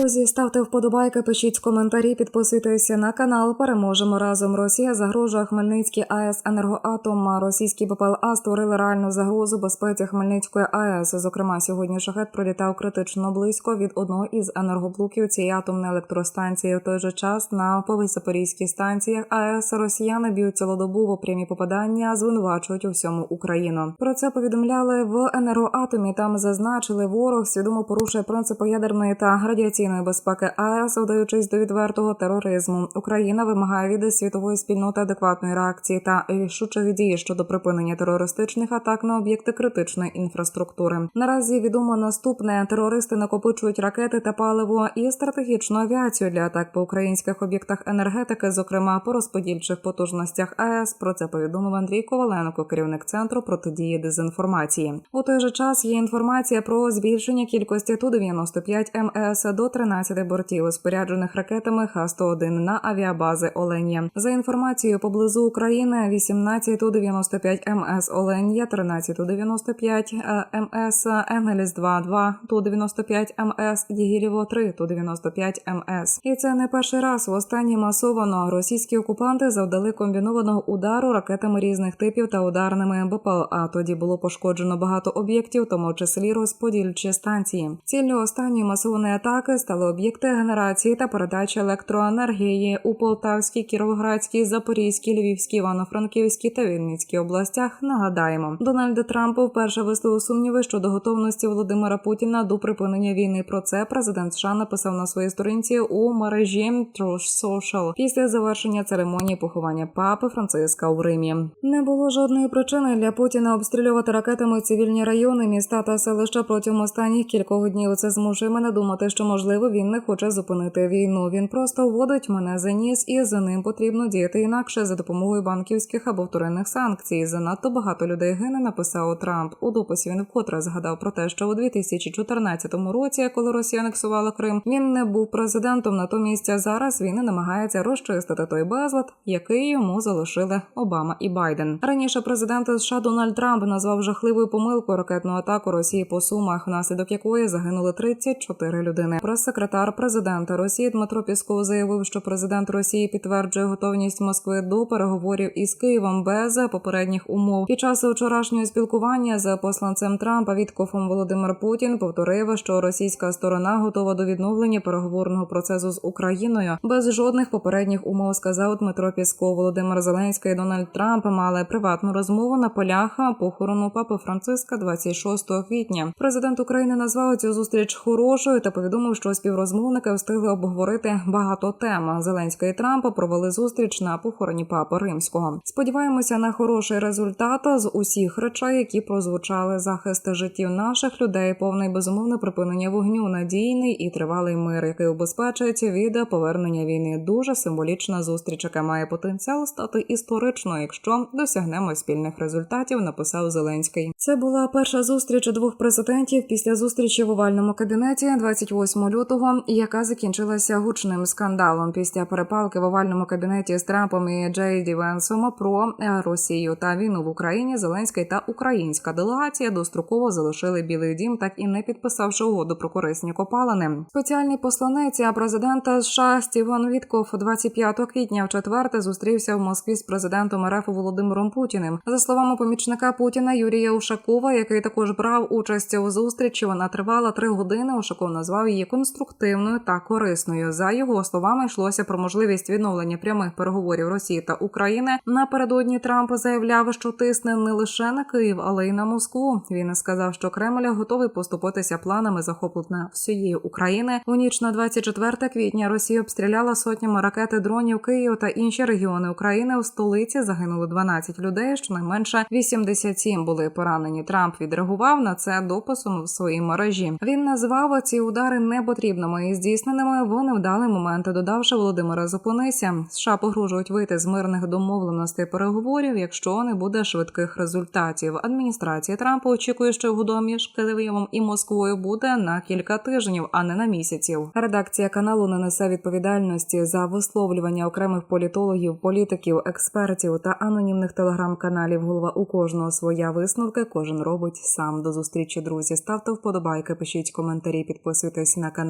Друзі, ставте вподобайки, пишіть коментарі, підписуйтеся на канал. Переможемо разом. Росія загрожує Хмельницькій АЕС енергоатом. Російські БПЛА створили реальну загрозу безпеці Хмельницької АЕС. Зокрема, сьогодні шахет пролітав критично близько від одного із енергоблоків цієї атомної електростанції. В той же час на Повись-Запорізькій станціях АЕС росіяни б'ють цілодобово прямі попадання, звинувачують у всьому Україну. Про це повідомляли в енергоатомі. Там зазначили, ворог свідомо порушує принципи ядерної та радіаційної безпеки АЕС, вдаючись до відвертого тероризму. Україна вимагає від світової спільноти адекватної реакції та рішучих дій щодо припинення терористичних атак на об'єкти критичної інфраструктури. Наразі відомо наступне: терористи накопичують ракети та паливо і стратегічну авіацію для атак по українських об'єктах енергетики, зокрема по розподільчих потужностях АЕС. Про це повідомив Андрій Коваленко, керівник центру протидії дезінформації. У той же час є інформація про збільшення кількості ту 95 МС до 13 бортів, споряджених ракетами Х-101 на авіабази Оленя. За інформацією поблизу України, 18 ту 95 МС Оленя, 13 ту 95 МС Енгеліс 2 2 ту 95 МС Дігілєво 3 ту 95 МС. І це не перший раз. Востаннє масовано російські окупанти завдали комбінованого удару ракетами різних типів та ударними БПЛА. Тоді було пошкоджено багато об'єктів, тому числі розподільчі станції. Ціллю останньої масованої атаки стали об'єкти генерації та передачі електроенергії у Полтавській, Кіровоградській, Запорізькій, Львівській, Івано-Франківській та Вінницькій областях. Нагадаємо, Дональд Трамп вперше висловив сумніви щодо готовності Володимира Путіна до припинення війни. Про це президент США написав на своїй сторінці у мережі Truth Social після завершення церемонії поховання папи Франциска у Римі. Не було жодної причини для Путіна обстрілювати ракетами цивільні райони, міста та селища протягом останніх кількох днів. Це змушує мене думати, що можливо він не хоче зупинити війну. Він просто вводить мене за ніс, і за ним потрібно діяти інакше за допомогою банківських або вторинних санкцій. Занадто багато людей гине. Написав Трамп у дописі. Він вкотре згадав про те, що у 2014 році, коли Росія анексувала Крим, він не був президентом. Натомість зараз він намагається розчистити той безлад, який йому залишили Обама і Байден. Раніше президент США Дональд Трамп назвав жахливою помилкою ракетну атаку Росії по сумах, внаслідок якої загинули 34 людини. Прес-секретар президента Росії Дмитро Пісков заявив, що президент Росії підтверджує готовність Москви до переговорів із Києвом без попередніх умов. Під час вчорашнього спілкування з посланцем Трампа Віткофом Володимир Путін повторив, що російська сторона готова до відновлення переговорного процесу з Україною без жодних попередніх умов. Сказав Дмитро Пісков. Володимир Зеленський і Дональд Трамп мали приватну розмову на полях похорону папи Франциска 26 квітня. Президент України назвав цю зустріч хорошою та повідомив, що співрозмовники встигли обговорити багато тем. Зеленський і Трамп провели зустріч на похороні папи римського. Сподіваємося на хороший результат з усіх речей, які прозвучали захист життів наших людей, повне і безумовне припинення вогню, надійний і тривалий мир, який убезпечить від повернення війни. Дуже символічна зустріч, яка має потенціал стати історичною, якщо досягнемо спільних результатів. Написав Зеленський. Це була перша зустріч двох президентів після зустрічі в овальному кабінеті 28 лютого, яка закінчилася гучним скандалом після перепалки в овальному кабінеті з Трампом і Джей Ді Венсом про е, Росію та війну в Україні. Зеленський та українська делегація достроково залишили Білий Дім, так і не підписавши угоду про корисні копалини. Спеціальний посланець президента США Стівен Вітков 25 квітня в четверте зустрівся в Москві з президентом РФ Володимиром Путіним. За словами помічника Путіна Юрія Ушакова, який також брав участь у зустрічі. Вона тривала три години. Ушаков назвав її конструктивною та корисною. За його словами, йшлося про можливість відновлення прямих переговорів Росії та України. Напередодні Трамп заявляв, що тисне не лише на Київ, але й на Москву. Він сказав, що Кремль готовий поступитися планами захоплення всієї України. У ніч на 24 квітня Росія обстріляла сотнями ракети дронів Київ та інші регіони України. У столиці загинули 12 людей. Щонайменше 87 були поранені. Трамп відреагував на це дописом в своїй мережі. Він назвав ці удари непотрібними і здійсненими в невдалий момент, додавши Володимира, зупинися. США погрожують вийти з мирних домовленостей переговорів, якщо не буде швидких результатів. Адміністрація Трампа очікує, що угода між Києвом і Москвою буде на кілька тижнів, а не на місяців. Редакція каналу не несе відповідальності за висловлювання окремих політологів, політиків, експертів та анонімних телеграм-каналів. Голова у кожного своя висновки. Кожен робить сам до зустрічі. Друзі, ставте вподобайки, пишіть коментарі, підписуйтесь на канал.